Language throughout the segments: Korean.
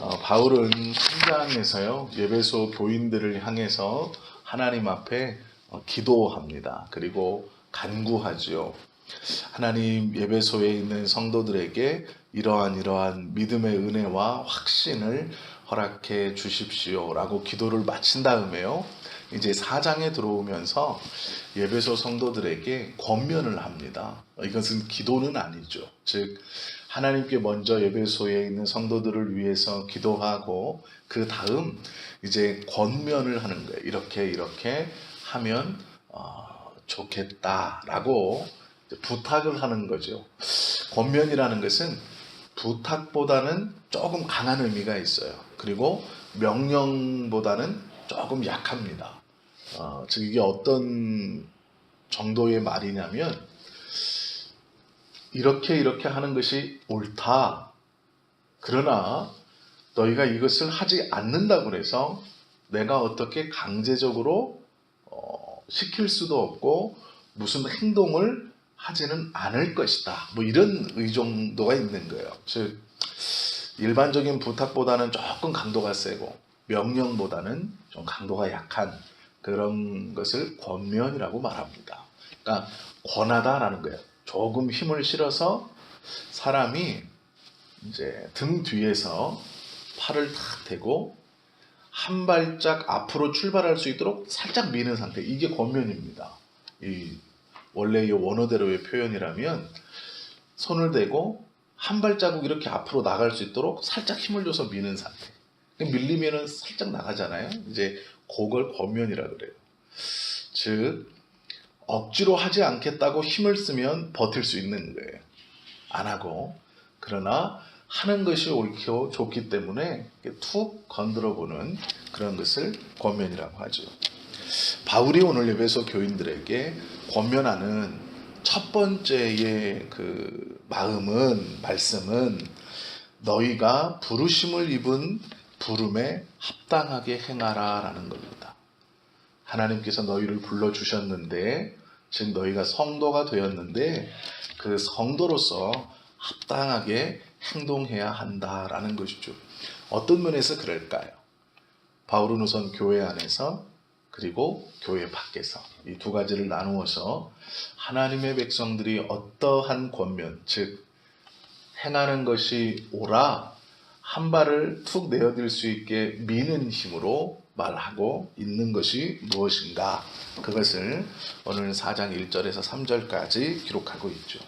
어, 바울은 3장에서요 예배소 교인들을 향해서 하나님 앞에 어, 기도합니다. 그리고 간구하지요. 하나님 예배소에 있는 성도들에게 이러한 이러한 믿음의 은혜와 확신을 허락해 주십시오라고 기도를 마친 다음에요. 이제 4장에 들어오면서 예배소 성도들에게 권면을 합니다. 이것은 기도는 아니죠. 즉 하나님께 먼저 예배소에 있는 성도들을 위해서 기도하고 그 다음 이제 권면을 하는 거예요. 이렇게 이렇게 하면 어, 좋겠다라고 부탁을 하는 거죠. 권면이라는 것은 부탁보다는 조금 강한 의미가 있어요. 그리고 명령보다는 조금 약합니다. 어, 즉 이게 어떤 정도의 말이냐면 이렇게 이렇게 하는 것이 옳다. 그러나 너희가 이것을 하지 않는다고 해서 내가 어떻게 강제적으로 어, 시킬 수도 없고 무슨 행동을 하지는 않을 것이다. 뭐 이런 의정도가 있는 거예요. 즉 일반적인 부탁보다는 조금 강도가 세고 명령보다는 좀 강도가 약한 그런 것을 권면이라고 말합니다. 그러니까 권하다라는 거예요. 조금 힘을 실어서 사람이 이제 등 뒤에서 팔을 탁 대고 한 발짝 앞으로 출발할 수 있도록 살짝 미는 상태. 이게 권면입니다. 이 원래 이 원어대로의 표현이라면 손을 대고 한 발자국 이렇게 앞으로 나갈 수 있도록 살짝 힘을 줘서 미는 상태. 밀리면은 살짝 나가잖아요. 이제 그걸 권면이라 그래요. 즉 억지로 하지 않겠다고 힘을 쓰면 버틸 수 있는 거예요. 안 하고 그러나 하는 것이 옳고 좋기 때문에 툭 건드려 보는 그런 것을 권면이라고 하죠. 바울이 오늘 예배소 교인들에게 권면하는 첫 번째의 그 마음은 말씀은 너희가 부르심을 입은 부름에 합당하게 행하라라는 겁니다. 하나님께서 너희를 불러 주셨는데 즉 너희가 성도가 되었는데 그 성도로서 합당하게 행동해야 한다라는 것이죠. 어떤 면에서 그럴까요? 바울은 우선 교회 안에서 그리고 교회 밖에서 이 두 가지를 나누어서 하나님의 백성들이 어떠한 권면, 즉 행하는 것이 옳아 한 발을 툭 내어들 수 있게 미는 힘으로 말하고 있는 것이 무엇인가 그것을 오늘 4장 1절에서 3절까지 기록하고 있죠.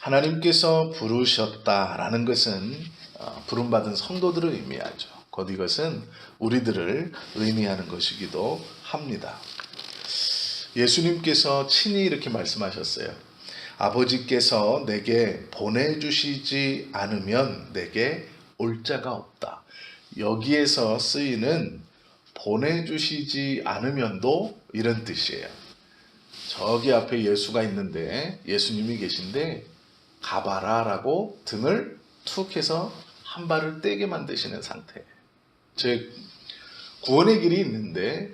하나님께서 부르셨다라는 것은 어, 부름받은 성도들을 의미하죠. 곧 이것은 우리들을 의미하는 것이기도 합니다. 예수님께서 친히 이렇게 말씀하셨어요. 아버지께서 내게 보내주시지 않으면 내게 올 자가 없다. 여기에서 쓰이는 보내주시지 않으면도 이런 뜻이에요. 저기 앞에 예수가 있는데 예수님이 계신데 가봐라 라고 등을 툭 해서 한 발을 떼게 만드시는 상태. 즉 구원의 길이 있는데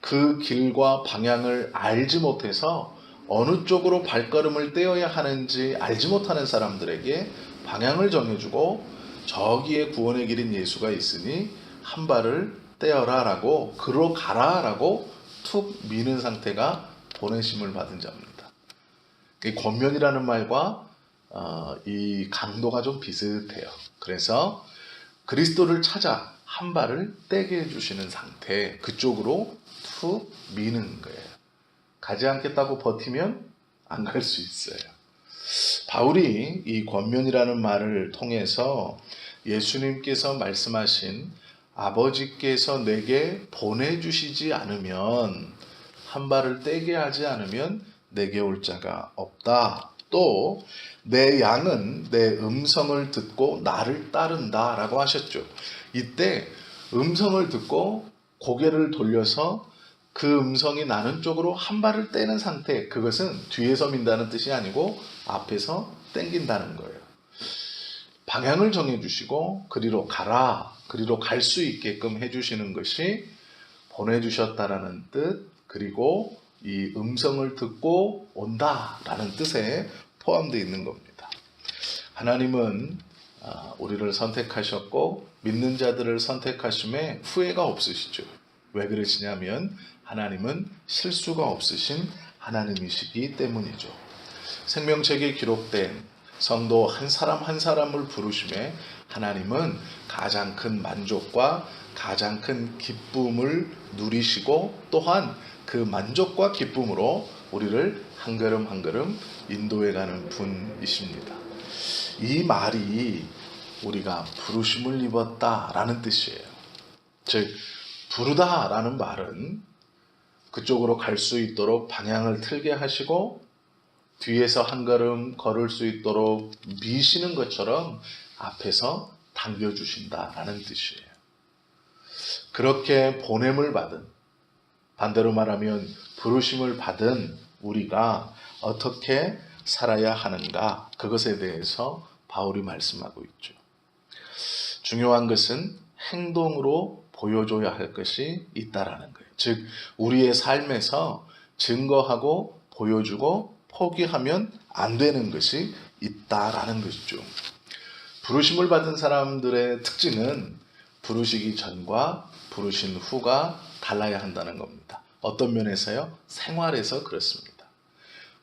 그 길과 방향을 알지 못해서 어느 쪽으로 발걸음을 떼어야 하는지 알지 못하는 사람들에게 방향을 정해주고 저기에 구원의 길인 예수가 있으니 한 발을 떼어라 라고 그로 가라 라고 툭 미는 상태가 보내심을 받은 자입니다. 이 권면이라는 말과 어, 이 강도가 좀 비슷해요. 그래서 그리스도를 찾아 한 발을 떼게 해주시는 상태 그쪽으로 툭 미는 거예요. 가지 않겠다고 버티면 안 갈 수 있어요. 바울이 이 권면이라는 말을 통해서 예수님께서 말씀하신 아버지께서 내게 보내주시지 않으면 한 발을 떼게 하지 않으면 내게 올 자가 없다. 또 내 양은 내 음성을 듣고 나를 따른다라고 하셨죠. 이때 음성을 듣고 고개를 돌려서 그 음성이 나는 쪽으로 한 발을 떼는 상태, 그것은 뒤에서 민다는 뜻이 아니고 앞에서 땡긴다는 거예요. 방향을 정해주시고 그리로 가라, 그리로 갈 수 있게끔 해주시는 것이 보내주셨다라는 뜻, 그리고 이 음성을 듣고 온다라는 뜻에 포함되어 있는 겁니다. 하나님은 아, 우리를 선택하셨고 믿는 자들을 선택하심에 후회가 없으시죠. 왜 그러시냐면 하나님은 실수가 없으신 하나님이시기 때문이죠. 생명책에 기록된 성도 한 사람 한 사람을 부르심에 하나님은 가장 큰 만족과 가장 큰 기쁨을 누리시고 또한 그 만족과 기쁨으로 우리를 한 걸음 한 걸음 인도해 가는 분이십니다. 이 말이 우리가 부르심을 입었다라는 뜻이에요. 즉 부르다라는 말은 그쪽으로 갈 수 있도록 방향을 틀게 하시고 뒤에서 한 걸음 걸을 수 있도록 미시는 것처럼 앞에서 당겨주신다라는 뜻이에요. 그렇게 보냄을 받은, 반대로 말하면 부르심을 받은 우리가 어떻게 살아야 하는가, 그것에 대해서 바울이 말씀하고 있죠. 중요한 것은 행동으로 보여줘야 할 것이 있다라는 거예요. 즉, 우리의 삶에서 증거하고 보여주고 포기하면 안 되는 것이 있다라는 것이죠. 부르심을 받은 사람들의 특징은 부르시기 전과 부르신 후가 달라야 한다는 겁니다. 어떤 면에서요? 생활에서 그렇습니다.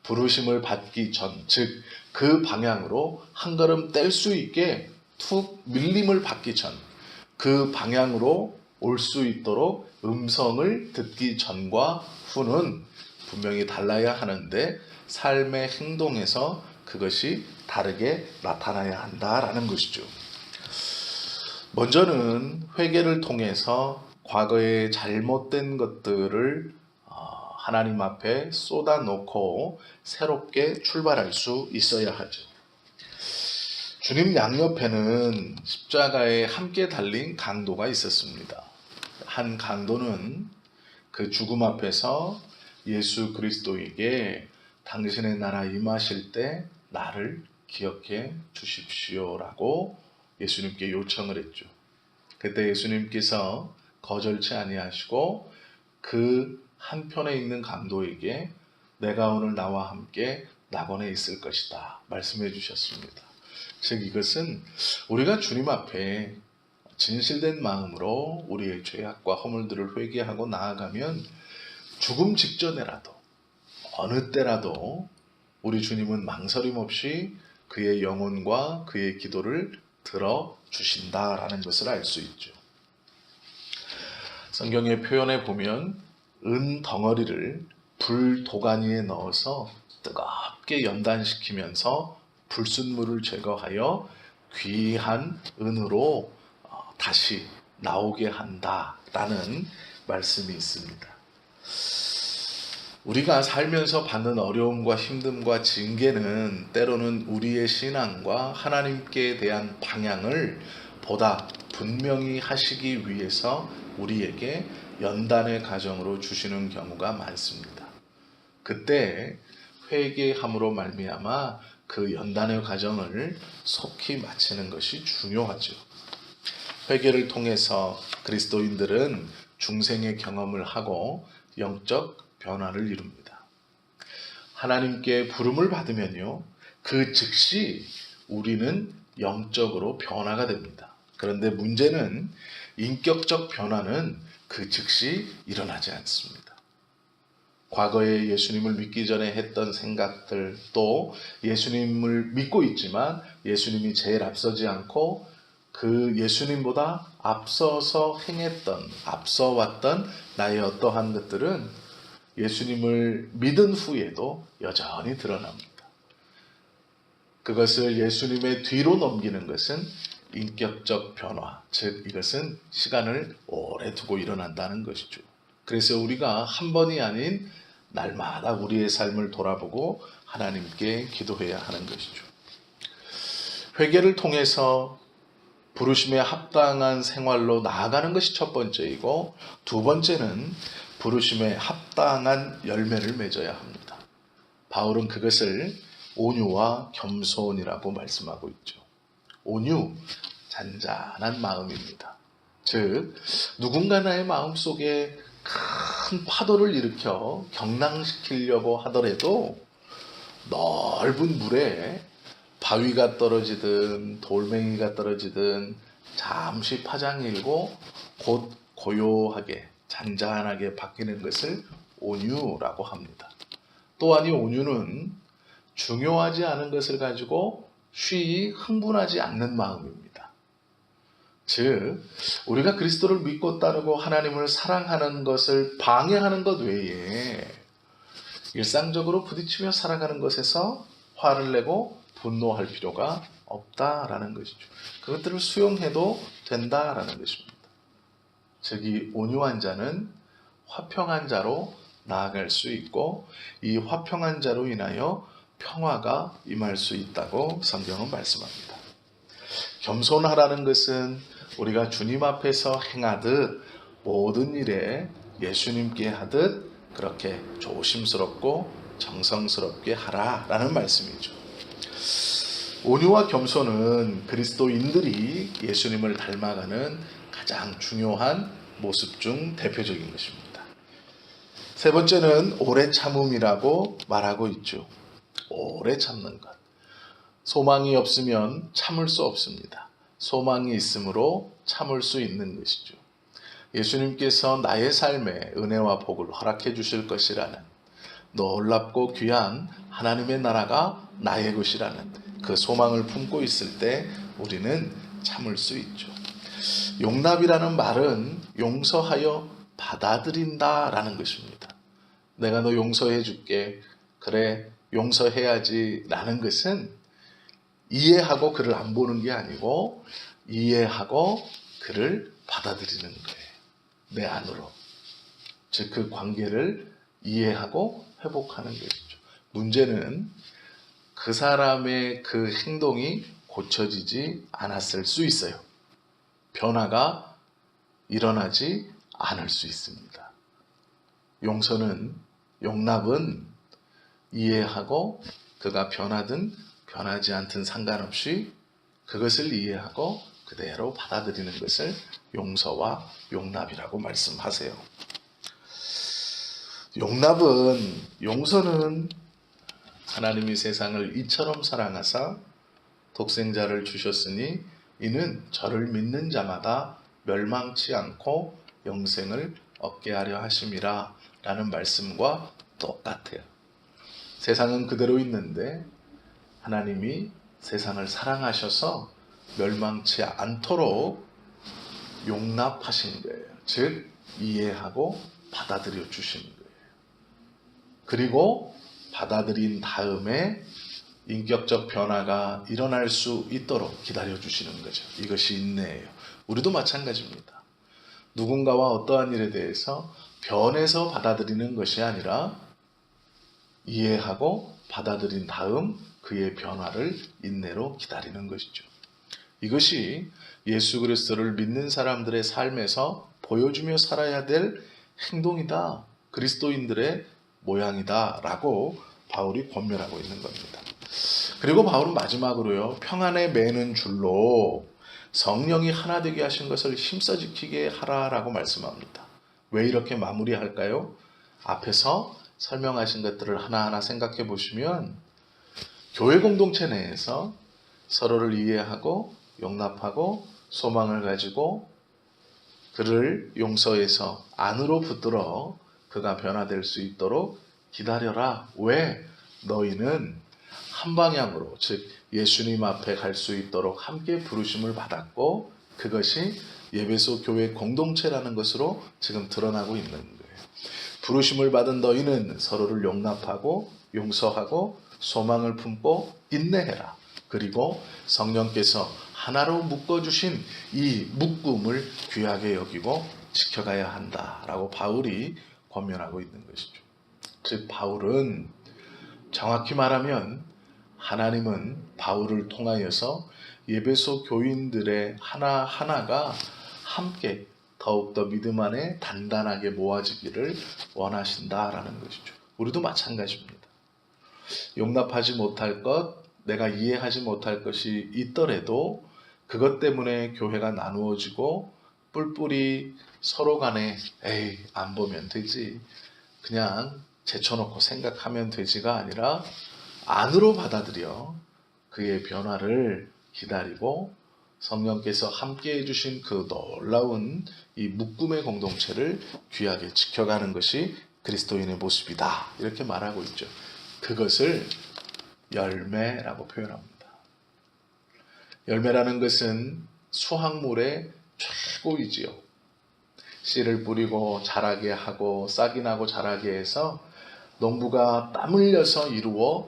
부르심을 받기 전, 즉, 그 방향으로 한 걸음 뗄 수 있게 툭 밀림을 받기 전, 그 방향으로 올 수 있도록 음성을 듣기 전과 후는 분명히 달라야 하는데 삶의 행동에서 그것이 다르게 나타나야 한다라는 것이죠. 먼저는 회개를 통해서 과거의 잘못된 것들을 어, 하나님 앞에 쏟아놓고 새롭게 출발할 수 있어야 하죠. 주님 양옆에는 십자가에 함께 달린 강도가 있었습니다. 한 강도는 그 죽음 앞에서 예수 그리스도에게 당신의 나라 임하실 때 나를 기억해 주십시오라고 예수님께 요청을 했죠. 그때 예수님께서 거절치 아니하시고 그 한편에 있는 강도에게 내가 오늘 나와 함께 낙원에 있을 것이다 말씀해 주셨습니다. 즉 이것은 우리가 주님 앞에 진실된 마음으로 우리의 죄악과 허물들을 회개하고 나아가면 죽음 직전에라도 어느 때라도 우리 주님은 망설임 없이 그의 영혼과 그의 기도를 들어 주신다라는 것을 알 수 있죠. 성경의 표현에 보면 은 덩어리를 불 도가니에 넣어서 뜨겁게 연단시키면서 불순물을 제거하여 귀한 은으로 어, 다시 나오게 한다라는 말씀이 있습니다. 우리가 살면서 받는 어려움과 힘듦과 징계는 때로는 우리의 신앙과 하나님께 대한 방향을 보다 분명히 하시기 위해서 우리에게 연단의 가정으로 주시는 경우가 많습니다. 그때 회개함으로 말미암아 그 연단의 과정을 속히 마치는 것이 중요하죠. 회개를 통해서 그리스도인들은 중생의 경험을 하고 영적 변화를 이룹니다. 하나님께 부름을 받으면요, 그 즉시 우리는 영적으로 변화가 됩니다. 그런데 문제는 인격적 변화는 그 즉시 일어나지 않습니다. 과거에 예수님을 믿기 전에 했던 생각들 또 예수님을 믿고 있지만 예수님이 제일 앞서지 않고 그 예수님보다 앞서서 행했던 앞서 왔던 나의 어떠한 것들은 예수님을 믿은 후에도 여전히 드러납니다. 그것을 예수님의 뒤로 넘기는 것은 인격적 변화, 즉 이것은 시간을 오래 두고 일어난다는 것이죠. 그래서 우리가 한 번이 아닌 날마다 우리의 삶을 돌아보고 하나님께 기도해야 하는 것이죠. 회개를 통해서 부르심에 합당한 생활로 나아가는 것이 첫 번째이고 두 번째는 부르심에 합 당한 열매를 맺어야 합니다. 바울은 그것을 온유와 겸손이라고 말씀하고 있죠. 온유, 잔잔한 마음입니다. 즉, 누군가 나의 마음 속에 큰 파도를 일으켜 경랑시키려고 하더라도 넓은 물에 바위가 떨어지든 돌멩이가 떨어지든 잠시 파장 일고 곧 고요하게 잔잔하게 바뀌는 것을 온유라고 합니다. 또한 이 온유는 중요하지 않은 것을 가지고 쉬이 흥분하지 않는 마음입니다. 즉, 우리가 그리스도를 믿고 따르고 하나님을 사랑하는 것을 방해하는 것 외에 일상적으로 부딪히며 살아가는 것에서 화를 내고 분노할 필요가 없다라는 것이죠. 그것들을 수용해도 된다라는 것입니다. 즉, 이 온유한 자는 화평한 자로 나아갈 수 있고, 이 화평한 자로 인하여 평화가 임할 수 있다고 성경은 말씀합니다. 겸손하라는 것은 우리가 주님 앞에서 행하듯 모든 일에 예수님께 하듯 그렇게 조심스럽고 정성스럽게 하라라는 말씀이죠. 온유와 겸손은 그리스도인들이 예수님을 닮아가는 가장 중요한 모습 중 대표적인 것입니다. 세 번째는 오래 참음이라고 말하고 있죠. 오래 참는 것. 소망이 없으면 참을 수 없습니다. 소망이 있으므로 참을 수 있는 것이죠. 예수님께서 나의 삶에 은혜와 복을 허락해 주실 것이라는 놀랍고 귀한 하나님의 나라가 나의 것이라는 그 소망을 품고 있을 때 우리는 참을 수 있죠. 용납이라는 말은 용서하여 받아들인다라는 것입니다. 내가 너 용서해 줄게. 그래, 용서해야지. 라는 것은 이해하고 그를 안 보는 게 아니고 이해하고 그를 받아들이는 거예요. 내 안으로. 즉, 그 관계를 이해하고 회복하는 것이죠. 문제는 그 사람의 그 행동이 고쳐지지 않았을 수 있어요. 변화가 일어나지 않을 수 있습니다. 용서는, 용납은 이해하고 그가 변하든 변하지 않든 상관없이 그것을 이해하고 그대로 받아들이는 것을 용서와 용납이라고 말씀하세요. 용납은 용서는 하나님이 세상을 이처럼 사랑하사 독생자를 주셨으니 이는 저를 믿는 자마다 멸망치 않고 영생을 얻게 하려 하심이라 라는 말씀과 똑같아요. 세상은 그대로 있는데 하나님이 세상을 사랑하셔서 멸망치 않도록 용납하신 거예요. 즉, 이해하고 받아들여 주시는 거예요. 그리고 받아들인 다음에 인격적 변화가 일어날 수 있도록 기다려 주시는 거죠. 이것이 인내예요. 우리도 마찬가지입니다. 누군가와 어떠한 일에 대해서 변해서 받아들이는 것이 아니라 이해하고 받아들인 다음 그의 변화를 인내로 기다리는 것이죠. 이것이 예수 그리스도를 믿는 사람들의 삶에서 보여주며 살아야 될 행동이다. 그리스도인들의 모양이다 라고 바울이 권면하고 있는 겁니다. 그리고 바울은 마지막으로요. 평안에 매는 줄로 성령이 하나 되게 하신 것을 힘써 지키게 하라라고 말씀합니다. 왜 이렇게 마무리할까요? 앞에서 설명하신 것들을 하나하나 생각해 보시면 교회 공동체 내에서 서로를 이해하고 용납하고 소망을 가지고 그를 용서해서 안으로 붙들어 그가 변화될 수 있도록 기다려라. 왜? 너희는 한 방향으로, 즉, 예수님 앞에 갈 수 있도록 함께 부르심을 받았고, 그것이 예배소 교회 공동체라는 것으로 지금 드러나고 있는 거예요. 부르심을 받은 너희는 서로를 용납하고, 용서하고, 소망을 품고, 인내해라. 그리고 성령께서 하나로 묶어주신 이 묶음을 귀하게 여기고 지켜가야 한다라고 바울이 권면하고 있는 것이죠. 즉 바울은 정확히 말하면 하나님은 바울을 통하여서 예배소 교인들의 하나 하나가 함께 더욱더 믿음 안에 단단하게 모아지기를 원하신다라는 것이죠. 우리도 마찬가지입니다. 용납하지 못할 것, 내가 이해하지 못할 것이 있더라도 그것 때문에 교회가 나누어지고 뿔뿔이 서로 간에 에이 안 보면 되지 그냥 제쳐놓고 생각하면 되지가 아니라 안으로 받아들여 그의 변화를 기다리고 성령께서 함께 해주신 그 놀라운 이 묶음의 공동체를 귀하게 지켜가는 것이 그리스도인의 모습이다. 이렇게 말하고 있죠. 그것을 열매라고 표현합니다. 열매라는 것은 수확물의 최고이지요. 씨를 뿌리고 자라게 하고 싹이 나고 자라게 해서 농부가 땀 흘려서 이루어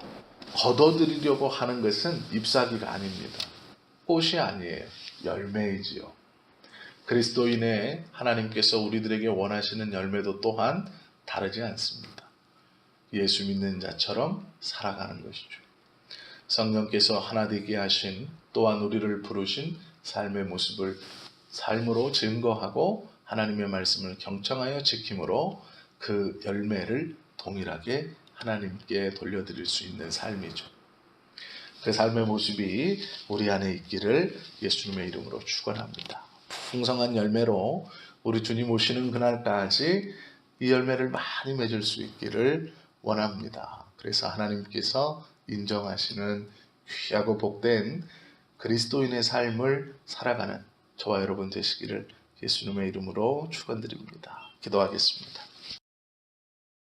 걷어들이려고 하는 것은 잎사귀가 아닙니다. 꽃이 아니에요. 열매이지요. 그리스도인의 하나님께서 우리들에게 원하시는 열매도 또한 다르지 않습니다. 예수 믿는 자처럼 살아가는 것이죠. 성령께서 하나 되게 하신 또한 우리를 부르신 삶의 모습을 삶으로 증거하고 하나님의 말씀을 경청하여 지킴으로 그 열매를 동일하게 하나님께 돌려드릴 수 있는 삶이죠. 그 삶의 모습이 우리 안에 있기를 예수님의 이름으로 축원합니다. 풍성한 열매로 우리 주님 오시는 그날까지 이 열매를 많이 맺을 수 있기를 원합니다. 그래서 하나님께서 인정하시는 귀하고 복된 그리스도인의 삶을 살아가는 저와 여러분 되시기를 예수님의 이름으로 축원드립니다. 기도하겠습니다.